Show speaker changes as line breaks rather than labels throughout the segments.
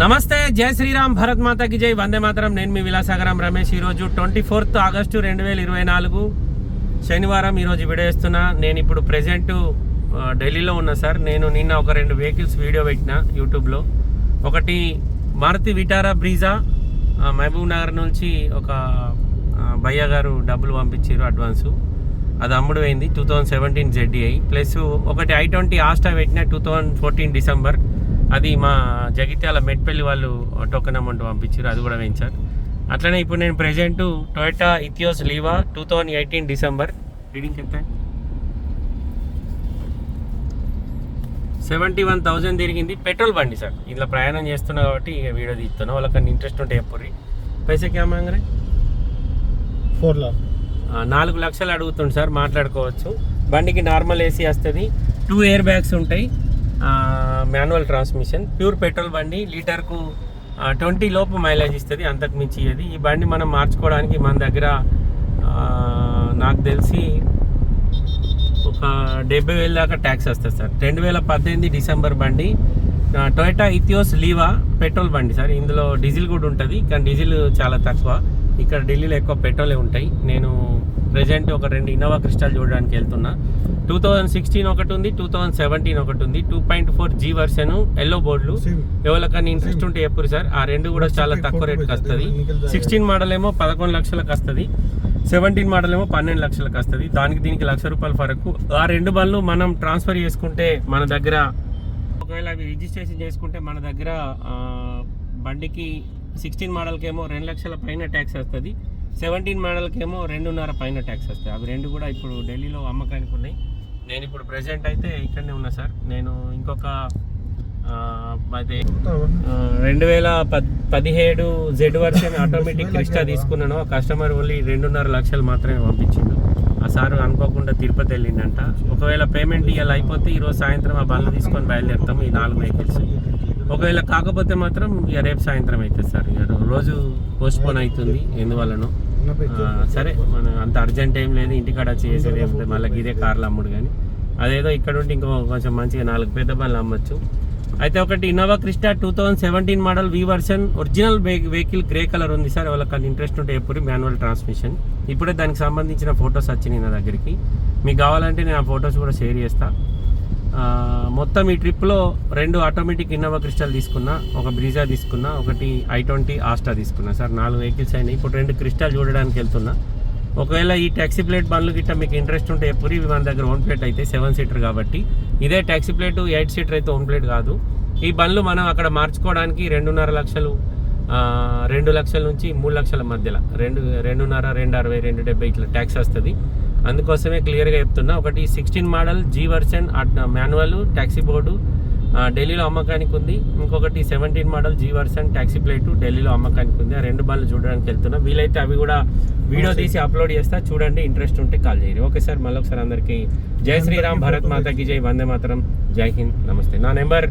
నమస్తే జై శ్రీరామ్ భరత్ మాతకి జై వందే మాతరం. నేను మీ విలాసాగరం రమేష్. ఈరోజు ట్వంటీ ఫోర్త్ ఆగస్టు రెండు వేల ఇరవై నాలుగు శనివారం ఈరోజు వీడియో ఇస్తున్నా నేను ఇప్పుడు ప్రజెంట్ ఢిల్లీలో ఉన్నా సార్. నేను నిన్న ఒక రెండు వెహికల్స్ వీడియో పెట్టిన యూట్యూబ్లో. ఒకటి మారుతి విటారా బ్రీజా. మహబూబ్ నగర్ నుంచి ఒక భయ్య గారు డబ్బులు పంపించారు అడ్వాన్సు. అది అమ్ముడు పోయింది two thousand seventeen ZDI. Plus ఒకటి ఐ ట్వంటీ ఆస్టా పెట్టిన టూ థౌజండ్ ఫోర్టీన్ డిసెంబర్. అది మా జగిత్యాల మెట్పల్లి వాళ్ళు టోకెన్ అమౌంట్ పంపించారు అది కూడా వేయించారు. అట్లనే ఇప్పుడు నేను present Toyota Etios Liva two thousand eighteen December reading ఎంత? సెవెంటీ వన్ థౌజండ్ తిరిగింది. పెట్రోల్ బండి సార్. ఇంట్లో ప్రయాణం చేస్తున్నా కాబట్టి ఇక వీడియో తీస్తున్నా. వాళ్ళకన్నా ఇంట్రెస్ట్ ఉంటే ఎప్పుడు పైసా క్యా మాంగరే
ఫోర్ లాక్
నాలుగు లక్షలు అడుగుతుంది సార్ మాట్లాడుకోవచ్చు. బండికి నార్మల్ ఏసీ వస్తుంది. టూ ఎయిర్ బ్యాగ్స్ ఉంటాయి. Manual transmission. ప్యూర్ పెట్రోల్ బండి లీటర్కు ట్వంటీ లోపు మైలేజ్ ఇస్తుంది అంతకు మించి ఇది ఈ బండి మనం మార్చుకోవడానికి మన దగ్గర నాకు తెలిసి ఒక డెబ్బై వేల దాకా ట్యాక్స్ వస్తుంది సార్. రెండు వేల పద్దెనిమిది డిసెంబర్ బండి టొయోటా ఇథియోస్ లీవా పెట్రోల్ బండి సార్. ఇందులో డీజిల్ కూడా ఉంటుంది కానీ డీజిల్ చాలా తక్కువ. ఇక్కడ ఢిల్లీలో ఎక్కువ పెట్రోలే ఉంటాయి. నేను ప్రజెంట్ ఒక రెండు ఇన్నోవా క్రిస్టల్ చూడడానికి వెళ్తున్నా. టూ థౌజండ్ సిక్స్టీన్ ఒకటి ఉంది టూ థౌజండ్ సెవెంటీన్ ఒకటి ఉంది. Two point four G version yellow బోర్డులు ఎవరికైనా ఇంట్రెస్ట్ ఉంటే ఎప్పుడు సార్? ఆ రెండు కూడా చాలా తక్కువ రేట్కి వస్తుంది సిక్స్టీన్ మోడల్ ఏమో పదకొండు లక్షలకు వస్తుంది. సెవెంటీన్ మోడల్ ఏమో పన్నెండు లక్షలకు వస్తుంది. దానికి దీనికి లక్ష రూపాయల ఫరకు ఆ రెండు బండ్లు మనం ట్రాన్స్ఫర్ చేసుకుంటే మన దగ్గర ఒకవేళ అవి రిజిస్ట్రేషన్ చేసుకుంటే మన దగ్గర బండికి సిక్స్టీన్ మోడల్కి ఏమో రెండు లక్షల పైన ట్యాక్స్ వస్తుంది. సెవెంటీన్ మోడల్కి ఏమో రెండున్నర పైన ట్యాక్స్ వస్తాయి అవి రెండు కూడా ఇప్పుడు ఢిల్లీలో అమ్మకానికి ఉన్నాయి. నేను ఇప్పుడు ప్రెసెంట్ అయితే ఇక్కడనే ఉన్నా సార్. నేను ఇంకొక అదే రెండు వేల పద్ పదిహేడు జెడ్ వర్షన్ ఆటోమేటిక్ క్రిస్టా తీసుకున్నాను. కస్టమర్ ఓన్లీ రెండున్నర లక్షలు మాత్రమే పంపించిండు. ఆ సార్ అనుకోకుండా తిరుపతి వెళ్ళిండంట. ఒకవేళ పేమెంట్ ఇవాళ అయిపోతే ఈరోజు సాయంత్రం ఆ బండ్లు తీసుకొని బయలుదేరుతాం ఈ నాలుగు వెహికల్స్ ఒకవేళ కాకపోతే మాత్రం ఇక రేపు సాయంత్రం అవుతుంది సార్. ఇక రోజు పోస్ట్పోన్ అవుతుంది ఎందువల్లనో. సరే మన అంత అర్జెంట్ ఏం లేదు. ఇంటికాడ చేసేది మళ్ళీ ఇదే కార్లు అమ్ముడు కానీ అదేదో ఇక్కడ ఉంటే ఇంకో కొంచెం మంచిగా నాలుగు పెద్ద బండ్లు అమ్మొచ్చు. అయితే ఒకటి Innova Crysta two thousand seventeen model V version original vehicle grey colour ఉంది సార్. వాళ్ళకి ఇంట్రెస్ట్ ఉంటే ఎప్పుడు మాన్యువల్ ట్రాన్స్మిషన్ ఇప్పుడే దానికి సంబంధించిన ఫొటోస్ వచ్చినాయి నా దగ్గరికి. మీకు కావాలంటే నేను ఆ ఫొటోస్ కూడా షేర్ చేస్తాను మొత్తం ఈ ట్రిప్లో రెండు ఆటోమేటిక్ ఇన్నోవా క్రిస్టల్ తీసుకున్నా ఒక బ్రీజా తీసుకున్నా ఒకటి ఐ ట్వంటీ ఆస్టా తీసుకున్నా సార్. నాలుగు వెహికల్స్ అయినాయి. ఇప్పుడు రెండు క్రిస్టల్ చూడడానికి వెళ్తున్నా. ఒకవేళ ఈ ట్యాక్సీ ప్లేట్ బండ్లు గిట్ట మీకు ఇంట్రెస్ట్ ఉంటే ఎప్పుడు ఇవి మన దగ్గర ఓన్ ప్లేట్ అయితే సెవెన్ సీటర్ కాబట్టి ఇదే ట్యాక్సీ ప్లేట్ ఎయిట్ సీటర్ అయితే ఓన్ ప్లేట్ కాదు. ఈ బండ్లు మనం అక్కడ మార్చుకోవడానికి రెండున్నర లక్షలు రెండు లక్షల నుంచి మూడు లక్షల మధ్యలో. రెండు రెండున్నర రెండు అరవై రెండు డెబ్బై ఇట్లా ట్యాక్స్ వస్తుంది. అందుకోసమే క్లియర్గా చెప్తున్నా ఒకటి sixteen model G version manual taxi board ఢిల్లీలో అమ్మకానికి ఉంది. ఇంకొకటి seventeen model G version taxi plate ఢిల్లీలో అమ్మకానికి ఉంది. ఆ రెండు బండ్లు చూడడానికి వెళ్తున్నా. వీలైతే అవి కూడా వీడియో తీసి అప్లోడ్ చేస్తా. చూడండి ఇంట్రెస్ట్ ఉంటే కాల్ చేయరు ఓకే సార్. మళ్ళీ ఒకసారి అందరికీ జై శ్రీరామ్ భారత్ మాతాకి జై వందే మాతరం. జై హింద్. నమస్తే. నా number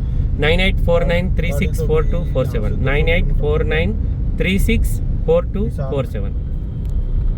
nine eight four nine three six four two four seven. Nine eight four nine three six four two four seven.